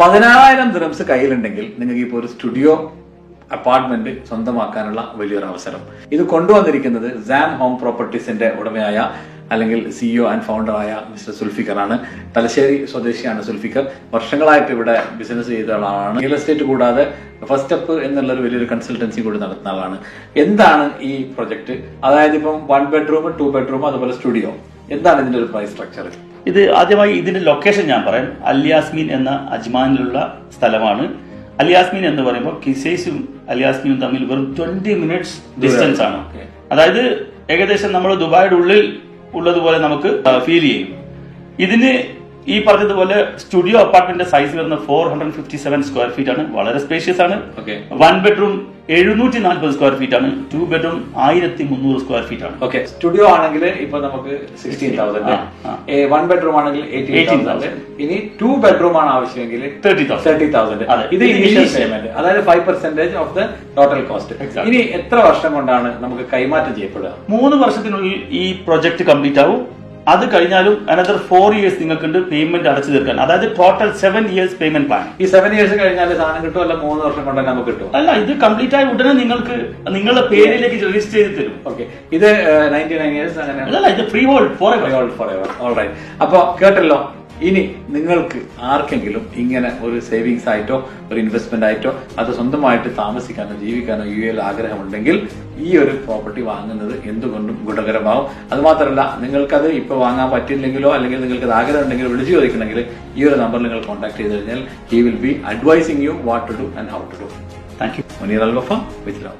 പതിനായിരം ദിറംസ് കയ്യിലുണ്ടെങ്കിൽ നിങ്ങൾക്ക് ഇപ്പോൾ ഒരു സ്റ്റുഡിയോ അപ്പാർട്ട്മെന്റ് സ്വന്തമാക്കാനുള്ള വലിയൊരു അവസരം ഇത് കൊണ്ടുവന്നിരിക്കുന്നത് സാം ഹോം പ്രോപ്പർട്ടീസിന്റെ ഉടമയായ അല്ലെങ്കിൽ സിഇഒ ആൻഡ് ഫൗണ്ടർ ആയ മിസ്റ്റർ സുൽഫിക്കർ ആണ്. തലശ്ശേരി സ്വദേശിയാണ് സുൽഫിക്കർ. വർഷങ്ങളായിട്ട് ഇവിടെ ബിസിനസ് ചെയ്ത ആളാണ് റിയൽ എസ്റ്റേറ്റ് കൂടാതെ ഫസ്റ്റ് സ്റ്റെപ്പ് എന്നുള്ള ഒരു വലിയൊരു കൺസൾട്ടൻസി കൂടി നടത്തുന്ന ആളാണ്. എന്താണ് ഈ പ്രൊജക്ട് അതായത് ഇപ്പം വൺ ബെഡ്റൂം ടു ബെഡ്റൂം അതുപോലെ സ്റ്റുഡിയോ എന്താണ് ഇതിന്റെ ഒരു പ്രൈസ് സ്ട്രക്ചർ ഇത് ആദ്യമായി ഇതിന്റെ ലൊക്കേഷൻ ഞാൻ പറയാം. അലിയാസ്മീൻ എന്ന അജ്മാനിലുള്ള സ്ഥലമാണ്. അലിയാസ്മീൻ എന്ന് പറയുമ്പോൾ കിസൈസും അലിയാസ്മീനും തമ്മിൽ വെറും ട്വന്റി മിനിറ്റ്സ് ഡിസ്റ്റൻസ് ആണ്. അതായത് ഏകദേശം നമ്മൾ ദുബായുടെ ഉള്ളിൽ ഉള്ളതുപോലെ നമുക്ക് ഫീൽ ചെയ്യും. ഇതിന് ഈ പറഞ്ഞതുപോലെ സ്റ്റുഡിയോ അപ്പാർട്ട്മെന്റ് സൈസ് വരുന്ന four hundred fifty seven square feet ആണ്. വളരെ സ്പേഷ്യസ് ആണ്. വൺ ബെഡ്റൂം എഴുന്നൂറ്റി നാൽപ്പത് സ്ക്വയർ ഫീറ്റ് ആണ്. ടു ബെഡ്റൂം ആയിരത്തി മുന്നൂറ് സ്ക്വയർ ഫീറ്റ് ആണ്. ഓക്കെ സ്റ്റുഡിയോ ആണെങ്കിൽ ഇപ്പൊ നമുക്ക് സിക്സ്റ്റീൻ തൗസൻഡ്. വൺ ബെഡ്റൂം ആണെങ്കിൽ എയ്റ്റീൻ 18,000. തൗസൻഡ് ഇനി ടു ബെഡ്റൂം ആണ് ആവശ്യമെങ്കിൽ തേർട്ടി തൗസൻഡ് തേർട്ടി തൗസൻഡ്. ഇത് ഇനീഷ്യൽ പേയ്മെന്റ് അതായത് five percentage of the total cost ഇനി എത്ര വർഷം കൊണ്ടാണ് നമുക്ക് കൈമാറ്റം ചെയ്യപ്പെടുക? മൂന്ന് വർഷത്തിനുള്ളിൽ ഈ പ്രൊജക്ട് കംപ്ലീറ്റ് ആവും. അത് കഴിഞ്ഞാലും അനദർ ഫോർ ഇയേഴ്സ് നിങ്ങൾക്കുണ്ട് പേയ്മെന്റ് അടച്ചു തീർക്കാൻ. അതായത് total seven years payment plan ഈ സെവൻ ഇയേഴ്സ് കഴിഞ്ഞാൽ സാധനം കിട്ടും അല്ല മൂന്ന് വർഷം കൊണ്ട് നമുക്ക് കിട്ടും? അല്ല ഇത് കംപ്ലീറ്റ് ആയി ഉടനെ നിങ്ങൾക്ക് നിങ്ങളുടെ പേരിലേക്ക് രജിസ്റ്റർ ചെയ്ത് തരും. ഓക്കെ ഇത് നയന്റി നയൻ ഇയേഴ്സ് അങ്ങനെ അല്ലല്ല ഇത് ഫ്രീ ഹോൾഡ് ഫോർ എവർ അപ്പൊ കേട്ടല്ലോ? ഇനി നിങ്ങൾക്ക് ആർക്കെങ്കിലും ഇങ്ങനെ ഒരു സേവിങ്സ് ആയിട്ടോ ഒരു ഇൻവെസ്റ്റ്മെന്റ് ആയിട്ടോ അത് സ്വന്തമായിട്ട് താമസിക്കാനോ ജീവിക്കാനോ യു എയിൽ ആഗ്രഹമുണ്ടെങ്കിൽ ഈ ഒരു പ്രോപ്പർട്ടി വാങ്ങുന്നത് എന്തുകൊണ്ടും ഗുണകരമാവും. അതുമാത്രമല്ല നിങ്ങൾക്കത് ഇപ്പൊ വാങ്ങാൻ പറ്റില്ലെങ്കിലോ അല്ലെങ്കിൽ നിങ്ങൾക്ക് അത് ആഗ്രഹം ഉണ്ടെങ്കിൽ വിളിച്ചു ചോദിക്കണമെങ്കിൽ ഈ ഒരു നമ്പറിൽ നിങ്ങൾ കോൺടാക്ട് ചെയ്ത് കഴിഞ്ഞാൽ he will be advising you what to do and how to do thank you Muneer Al Wafa with love